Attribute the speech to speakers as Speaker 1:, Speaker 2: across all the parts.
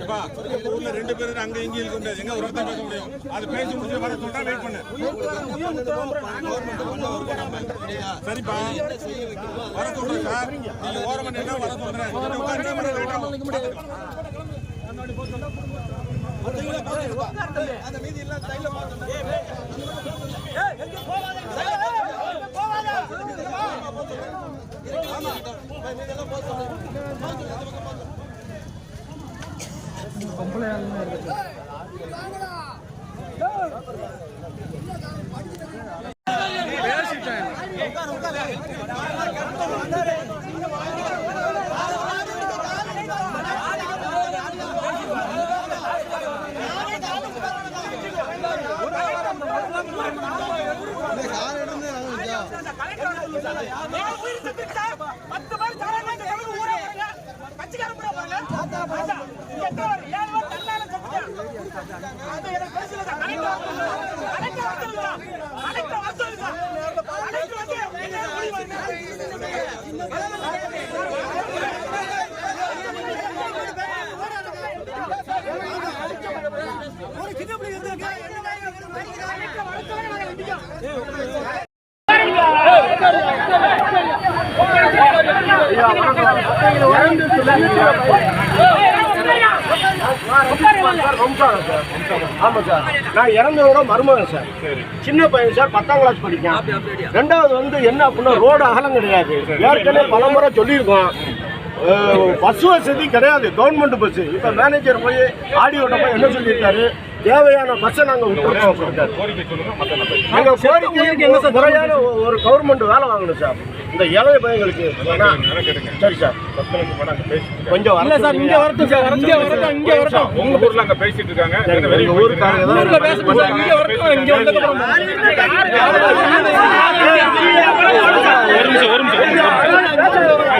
Speaker 1: எப்பா, நம்ம ஊர்ல ரெண்டு பேரும் அங்க இங்க இருக்க முடியாது எங்க பேச முடியும் அது பேசி முடிச்சு வர சொல்றா வெயிட் பண்ணு சரிப்பா வர சொல்றேன். சார் நீங்க ஓரமா நின்னா வர சொல்றேன். கொஞ்சம் உட்காருங்க, வர வேண்டாம்.
Speaker 2: என்ன முடிவு ஒரு சின்ன பிள்ளை இருந்திருக்கு.
Speaker 3: ஆமாம் சார். நான் இறந்தவரோட மருமகன் சார் சின்ன பையன் சார் பத்தாம் கிளாஸ் படிக்கான் ரெண்டாவது வந்து என்ன அப்படின்னா ரோடு அகலம் கிடையாது ஏற்கனவே பல முறை சொல்லியிருக்கோம் அஹ், பஸ் வசதி கிடையாது கவர்மெண்ட் பஸ் இப்போ மேனேஜர் போய் ஆடியோட்ட போய் என்ன சொல்லியிருக்காரு தேவையான பஸ்ஸை நாங்கள் விட்டுருக்கோம் சொல்லிட்டாரு
Speaker 1: கோரிக்கை சொல்லுங்க மத்த நம்ம பேசி-
Speaker 3: எங்க கோரிக்கை என்ன சார் முறையான ஒரு கவர்மெண்ட் வேலை வாங்கணும் சார். இந்த இளைய பையங்களுக்கு. சரி சார்.
Speaker 1: நிமிஷம்.
Speaker 3: கொஞ்சம் வர சார் இங்க வரட்டும் சார் இங்க வரட்டும் இங்க வரட்டும்.
Speaker 1: உங்க ஊர்ல அங்க பேசிட்டு இருக்காங்க.
Speaker 3: சரி,
Speaker 1: எங்க வெளிய
Speaker 3: உங்க
Speaker 1: போயிட்டு
Speaker 3: ஊருக்காரங்க
Speaker 1: இருக்காங்க.
Speaker 3: தான் ஊர்ல பேசணும் சார்.
Speaker 1: இங்க வரட்டும், இங்க வந்ததுக்கு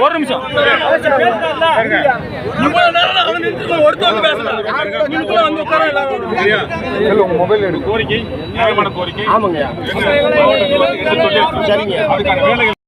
Speaker 4: ஒரு நிமிஷம் நேரம் நான் அவன் நின்று வந்து உட்கார எல்லாரும்
Speaker 1: சரியா? கோரிக்கை? நியாயமான கோரிக்கை?
Speaker 3: ஆமாங்க
Speaker 1: எங்க? மாவட்டத்துல இருந்து சொல்லி
Speaker 3: சரிங்க
Speaker 1: அதுக்கான வேலைகள்